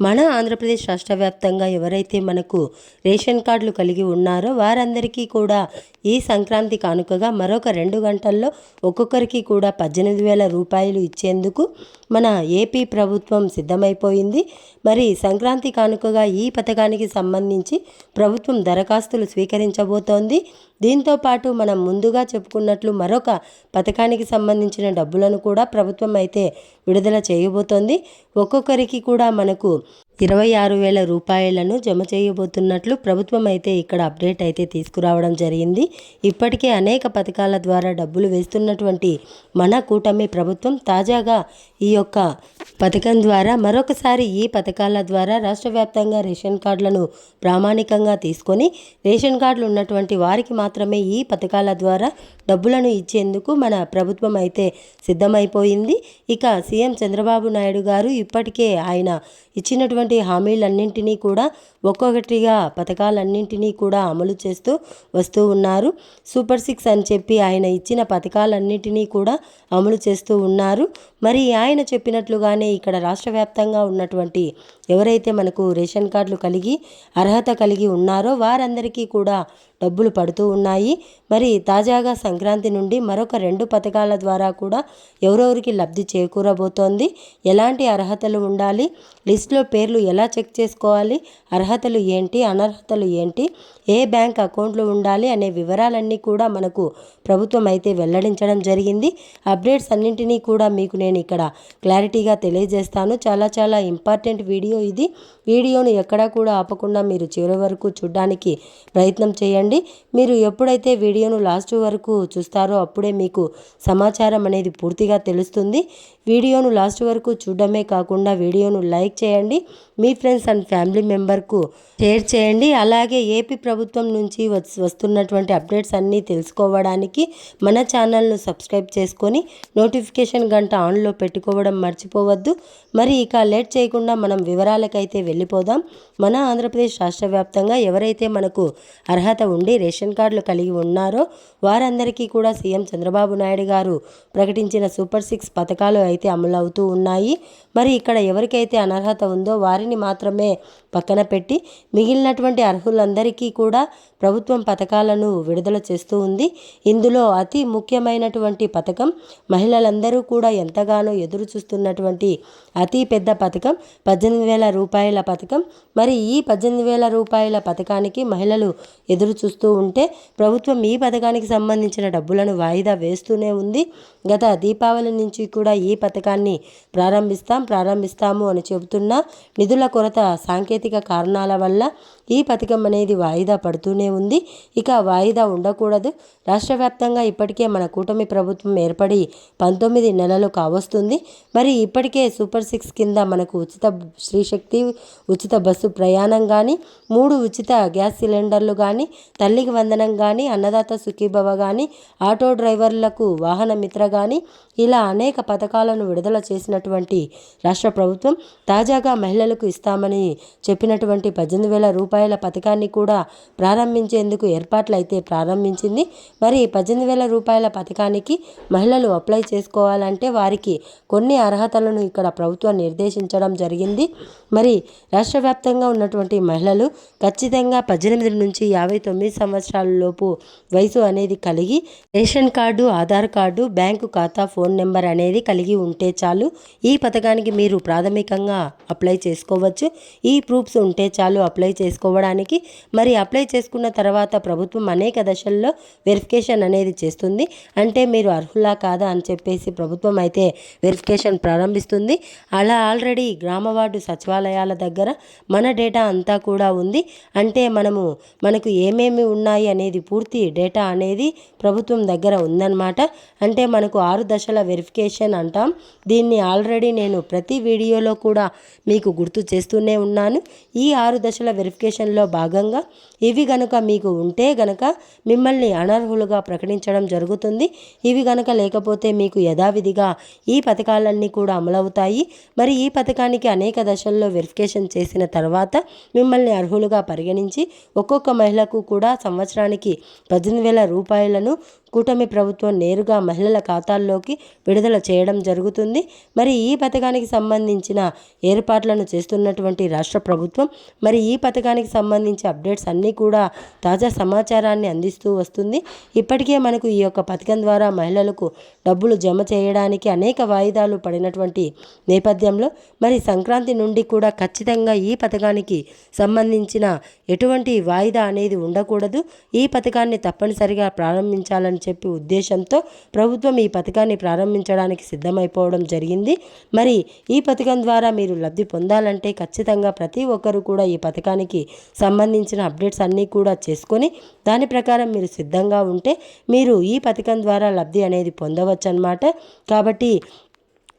మన ఆంధ్రప్రదేశ్ రాష్ట్ర వ్యాప్తంగా ఎవరైతే మనకు రేషన్ కార్డులు కలిగి ఉన్నారో వారందరికీ కూడా ఈ సంక్రాంతి కానుకగా మరొక రెండు గంటల్లో ఒక్కొక్కరికి కూడా పద్దెనిమిది వేల రూపాయలు ఇచ్చేందుకు మన ఏపీ ప్రభుత్వం సిద్ధమైపోయింది. మరి సంక్రాంతి కానుకగా ఈ పథకానికి సంబంధించి ప్రభుత్వం దరఖాస్తులు స్వీకరించబోతోంది. దీంతో పాటు మనం ముందుగా చెప్పుకున్నట్లు మరొక పథకానికి సంబంధించిన డబ్బులను కూడా ప్రభుత్వం అయితే విడుదల చేయబోతోంది. ఒక్కొక్కరికి కూడా మనకు ఇరవై ఆరు వేల రూపాయలను జమ చేయబోతున్నట్లు ప్రభుత్వం అయితే ఇక్కడ అప్డేట్ అయితే తీసుకురావడం జరిగింది. ఇప్పటికే అనేక పథకాల ద్వారా డబ్బులు వేస్తున్నటువంటి మన కూటమి ప్రభుత్వం తాజాగా ఈ యొక్క పథకం ద్వారా మరొకసారి ఈ పథకాల ద్వారా రాష్ట్ర వ్యాప్తంగా రేషన్ కార్డులను ప్రామాణికంగా తీసుకొని రేషన్ కార్డులు ఉన్నటువంటి వారికి మాత్రమే ఈ పథకాల ద్వారా డబ్బులను ఇచ్చేందుకు మన ప్రభుత్వం అయితే సిద్ధమైపోయింది. ఇక సీఎం చంద్రబాబు నాయుడు గారు ఇప్పటికే ఆయన ఇచ్చినటువంటి హామీలన్నింటినీ కూడా ఒక్కొక్కటిగా పథకాలన్నింటినీ కూడా అమలు చేస్తూ వస్తూ ఉన్నారు. సూపర్ సిక్స్ అని చెప్పి ఆయన ఇచ్చిన పథకాలన్నింటినీ కూడా అమలు చేస్తూ ఉన్నారు. మరి ఆయన చెప్పినట్లుగానే ఇక్కడ రాష్ట్ర వ్యాప్తంగా ఉన్నటువంటి ఎవరైతే మనకు రేషన్ కార్డులు కలిగి అర్హత కలిగి ఉన్నారో వారందరికీ కూడా డబ్బులు పడుతూ ఉన్నాయి. మరి తాజాగా సంక్రాంతి నుండి మరొక రెండు పథకాల ద్వారా కూడా ఎవరెవరికి లబ్ధి చేకూరబోతోంది? ఎలాంటి అర్హతలు ఉండాలి? లిస్టులో పేర్లు ఎలా చెక్ చేసుకోవాలి? అర్హతలు ఏంటి? అనర్హతలు ఏంటి? ఏ బ్యాంక్ అకౌంట్లు ఉండాలి అనే వివరాలన్నీ కూడా మనకు ప్రభుత్వం అయితే వెల్లడించడం జరిగింది. అప్డేట్స్ అన్నింటినీ కూడా మీకు నేను ఇక్కడ క్లారిటీగా తెలియజేస్తాను. చాలా చాలా ఇంపార్టెంట్ వీడియో ఇది. వీడియోను ఎక్కడా కూడా ఆపకుండా మీరు చివరి వరకు చూడడానికి ప్రయత్నం చేయండి. మీరు ఎప్పుడైతే వీడియోను లాస్ట్ వరకు చూస్తారో అప్పుడే మీకు సమాచారం అనేది పూర్తిగా తెలుస్తుంది. వీడియోను లాస్ట్ వరకు చూడడమే కాకుండా వీడియోను లైక్ చేయండి. మీ ఫ్రెండ్స్ అండ్ ఫ్యామిలీ మెంబర్కు షేర్ చేయండి. అలాగే ఏపీ ప్రభుత్వం నుంచి వస్తున్నటువంటి అప్డేట్స్ అన్నీ తెలుసుకోవడానికి మన ఛానల్ను సబ్స్క్రైబ్ చేసుకొని నోటిఫికేషన్ గంట ఆన్లో పెట్టుకోవడం మర్చిపోవద్దు. మరి ఇక లేట్ చేయకుండా మనం వివరాలకైతే వెళ్ళిపోదాం. మన ఆంధ్రప్రదేశ్ రాష్ట్ర వ్యాప్తంగా ఎవరైతే మనకు అర్హత ఉండి రేషన్ కార్డులు కలిగి ఉన్నారో వారందరికీ కూడా సీఎం చంద్రబాబు నాయుడు గారు ప్రకటించిన సూపర్ సిక్స్ పథకాలు అయితే అమలవుతూ ఉన్నాయి. మరి ఇక్కడ ఎవరికైతే అనర్హత ఉందో వారి వారిని మాత్రమే పక్కన పెట్టి మిగిలినటువంటి అర్హులందరికీ కూడా ప్రభుత్వం పథకాలను విడుదల చేస్తూ ఉంది. ఇందులో అతి ముఖ్యమైనటువంటి పథకం మహిళలందరూ కూడా ఎంతగానో ఎదురు చూస్తున్నటువంటి అతి పెద్ద పథకం పద్దెనిమిది వేల రూపాయల పథకం. మరి ఈ పద్దెనిమిది వేల రూపాయల పథకానికి మహిళలు ఎదురు చూస్తూ ఉంటే ప్రభుత్వం ఈ పథకానికి సంబంధించిన డబ్బులను వాయిదా వేస్తూనే ఉంది. గత దీపావళి నుంచి కూడా ఈ పథకాన్ని ప్రారంభిస్తాం ప్రారంభిస్తాము అని చెబుతున్నా నిధుల కొరత సాంకేతిక సాంకేతిక కారణాల వల్ల ఈ పథకం అనేది వాయిదా పడుతూనే ఉంది. ఇక వాయిదా ఉండకూడదు. రాష్ట్ర వ్యాప్తంగా ఇప్పటికే మన కూటమి ప్రభుత్వం ఏర్పడి పంతొమ్మిది నెలలు కావస్తుంది. మరి ఇప్పటికే సూపర్ సిక్స్ కింద మనకు ఉచిత శ్రీశక్తి ఉచిత బస్సు ప్రయాణం కానీ మూడు ఉచిత గ్యాస్ సిలిండర్లు కానీ తల్లికి వందనం కానీ అన్నదాత సుఖీభవ కానీ ఆటో డ్రైవర్లకు వాహన మిత్ర కానీ ఇలా అనేక పథకాలను విడుదల చేసినటువంటి రాష్ట్ర ప్రభుత్వం తాజాగా మహిళలకు ఇస్తామని చెప్పినటువంటి పద్దెనిమిది వేల రూపాయలు రూపాయల పథకాన్ని కూడా ప్రారంభించేందుకు ఏర్పాట్లు అయితే ప్రారంభించింది. మరి పద్దెనిమిది వేల రూపాయల పథకానికి మహిళలు అప్లై చేసుకోవాలంటే వారికి కొన్ని అర్హతలను ఇక్కడ ప్రభుత్వం నిర్దేశించడం జరిగింది. మరి రాష్ట్ర వ్యాప్తంగా ఉన్నటువంటి మహిళలు ఖచ్చితంగా పద్దెనిమిది నుంచి యాభై తొమ్మిది సంవత్సరాల లోపు వయసు అనేది కలిగి ration card Aadhaar card bank ఖాతా ఫోన్ నెంబర్ అనేది కలిగి ఉంటే చాలు. ఈ పథకానికి మీరు ప్రాథమికంగా అప్లై చేసుకోవచ్చు. ఈ ప్రూఫ్స్ ఉంటే చాలు అప్లై చేసుకో చేసుకోవడానికి. మరి అప్లై చేసుకున్న తర్వాత ప్రభుత్వం అనేక దశల్లో వెరిఫికేషన్ అనేది చేస్తుంది. అంటే మీరు అర్హులా కాదా అని చెప్పేసి ప్రభుత్వం అయితే వెరిఫికేషన్ ప్రారంభిస్తుంది. అలా ఆల్రెడీ గ్రామ వార్డు సచివాలయాల దగ్గర మన డేటా అంతా కూడా ఉంది. అంటే మనము మనకు ఏమేమి ఉన్నాయి అనేది పూర్తి డేటా అనేది ప్రభుత్వం దగ్గర ఉందన్నమాట. అంటే మనకు ఆరు దశల వెరిఫికేషన్ అంటాం. దీన్ని ఆల్రెడీ నేను ప్రతి వీడియోలో కూడా మీకు గుర్తు చేస్తూనే ఉన్నాను. ఈ ఆరు దశల వెరిఫికేషన్ వెరిఫికేషన్లో భాగంగా ఇవి గనుక మీకు ఉంటే గనక మిమ్మల్ని అనర్హులుగా ప్రకటించడం జరుగుతుంది. ఇవి గనక లేకపోతే మీకు యథావిధిగా ఈ పథకాలన్నీ కూడా అమలవుతాయి. మరి ఈ పథకానికి అనేక దశల్లో వెరిఫికేషన్ చేసిన తర్వాత మిమ్మల్ని అర్హులుగా పరిగణించి ఒక్కొక్క మహిళకు కూడా సంవత్సరానికి పద్దెనిమిది వేల రూపాయలను కూటమి ప్రభుత్వం నేరుగా మహిళల ఖాతాల్లోకి విడుదల చేయడం జరుగుతుంది. మరి ఈ పథకానికి సంబంధించిన ఏర్పాట్లను చేస్తున్నటువంటి రాష్ట్ర ప్రభుత్వం మరి ఈ పథకానికి సంబంధించి అప్డేట్స్ అన్నీ కూడా తాజా సమాచారాన్ని అందిస్తూ వస్తుంది. ఇప్పటికే మనకు ఈ యొక్క పథకం ద్వారా మహిళలకు డబ్బులు జమ చేయడానికి అనేక వాయిదాలు పడినటువంటి నేపథ్యంలో మరి సంక్రాంతి నుండి కూడా ఖచ్చితంగా ఈ పథకానికి సంబంధించిన ఎటువంటి వాయిదా అనేది ఉండకూడదు. ఈ పథకాన్ని తప్పనిసరిగా ప్రారంభించాలని చెప్పి ఉద్దేశంతో ప్రభుత్వం ఈ పథకాన్ని ప్రారంభించడానికి సిద్ధమైపోవడం జరిగింది. మరి ఈ పథకం ద్వారా మీరు లబ్ధి పొందాలంటే ఖచ్చితంగా ప్రతి ఒక్కరు కూడా ఈ పథకానికి సంబంధించిన అప్డేట్స్ అన్నీ కూడా చేసుకొని దాని ప్రకారం మీరు సిద్ధంగా ఉంటే మీరు ఈ పథకం ద్వారా లబ్ధి అనేది పొందవచ్చు అనమాట కాబట్టి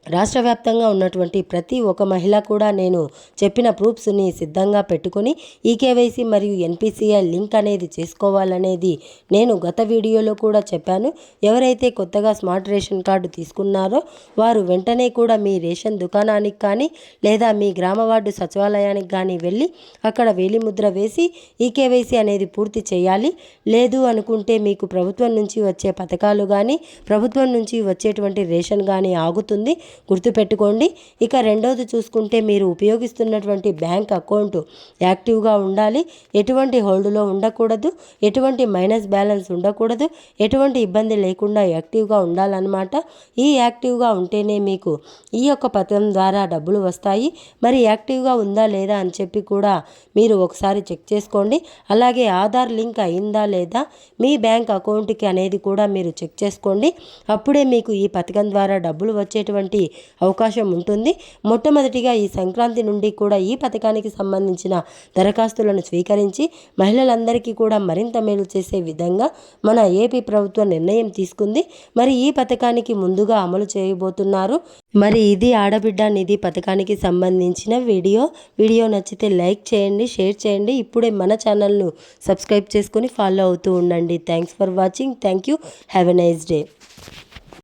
రాష్ట్ర వ్యాప్తంగా ఉన్నటువంటి ప్రతి ఒక్క మహిళ కూడా నేను చెప్పిన ప్రూఫ్స్ని సిద్ధంగా పెట్టుకొని ఈకేవైసీ మరియు ఎన్పిసిఐ లింక్ అనేది చేసుకోవాలనేది నేను గత వీడియోలో కూడా చెప్పాను. ఎవరైతే కొత్తగా స్మార్ట్ రేషన్ కార్డు తీసుకున్నారో వారు వెంటనే కూడా మీ రేషన్ దుకాణానికి కానీ లేదా మీ గ్రామ వార్డు సచివాలయానికి కానీ వెళ్ళి అక్కడ వేలిముద్ర వేసి ఈకేవైసీ అనేది పూర్తి చేయాలి. లేదు అనుకుంటే మీకు ప్రభుత్వం నుంచి వచ్చే పథకాలు కానీ ప్రభుత్వం నుంచి వచ్చేటువంటి రేషన్ కానీ ఆగుతుంది. గుర్తుపెట్టుకోండి. ఇక రెండోది చూసుకుంటే మీరు ఉపయోగిస్తున్నటువంటి బ్యాంక్ అకౌంట్ యాక్టివ్గా ఉండాలి. ఎటువంటి హోల్డ్లో ఉండకూడదు. ఎటువంటి మైనస్ బ్యాలెన్స్ ఉండకూడదు. ఎటువంటి ఇబ్బంది లేకుండా యాక్టివ్గా ఉండాలన్నమాట. ఈ యాక్టివ్గా ఉంటేనే మీకు ఈ యొక్క పథకం ద్వారా డబ్బులు వస్తాయి. మరి యాక్టివ్గా ఉందా లేదా అని చెప్పి కూడా మీరు ఒకసారి చెక్ చేసుకోండి. అలాగే ఆధార్ లింక్ అయిందా లేదా మీ బ్యాంక్ అకౌంట్కి అనేది కూడా మీరు చెక్ చేసుకోండి. అప్పుడే మీకు ఈ పథకం ద్వారా డబ్బులు వచ్చేటువంటి అవకాశం ఉంటుంది. మొట్టమొదటిగా ఈ సంక్రాంతి నుండి కూడా ఈ పథకానికి సంబంధించిన దరఖాస్తులను స్వీకరించి మహిళలందరికీ కూడా మరింత మేలు చేసే విధంగా మన ఏపీ ప్రభుత్వం నిర్ణయం తీసుకుంది. మరి ఈ పథకానికి ముందుగా అమలు చేయబోతున్నారు. మరి ఇది ఆడబిడ్డ నిధి పథకానికి సంబంధించిన వీడియో. వీడియో నచ్చితే లైక్ చేయండి షేర్ చేయండి. ఇప్పుడే మన ఛానల్ను సబ్స్క్రైబ్ చేసుకొని ఫాలో అవుతూ ఉండండి. Thanks for watching. Thank you. Have a nice day.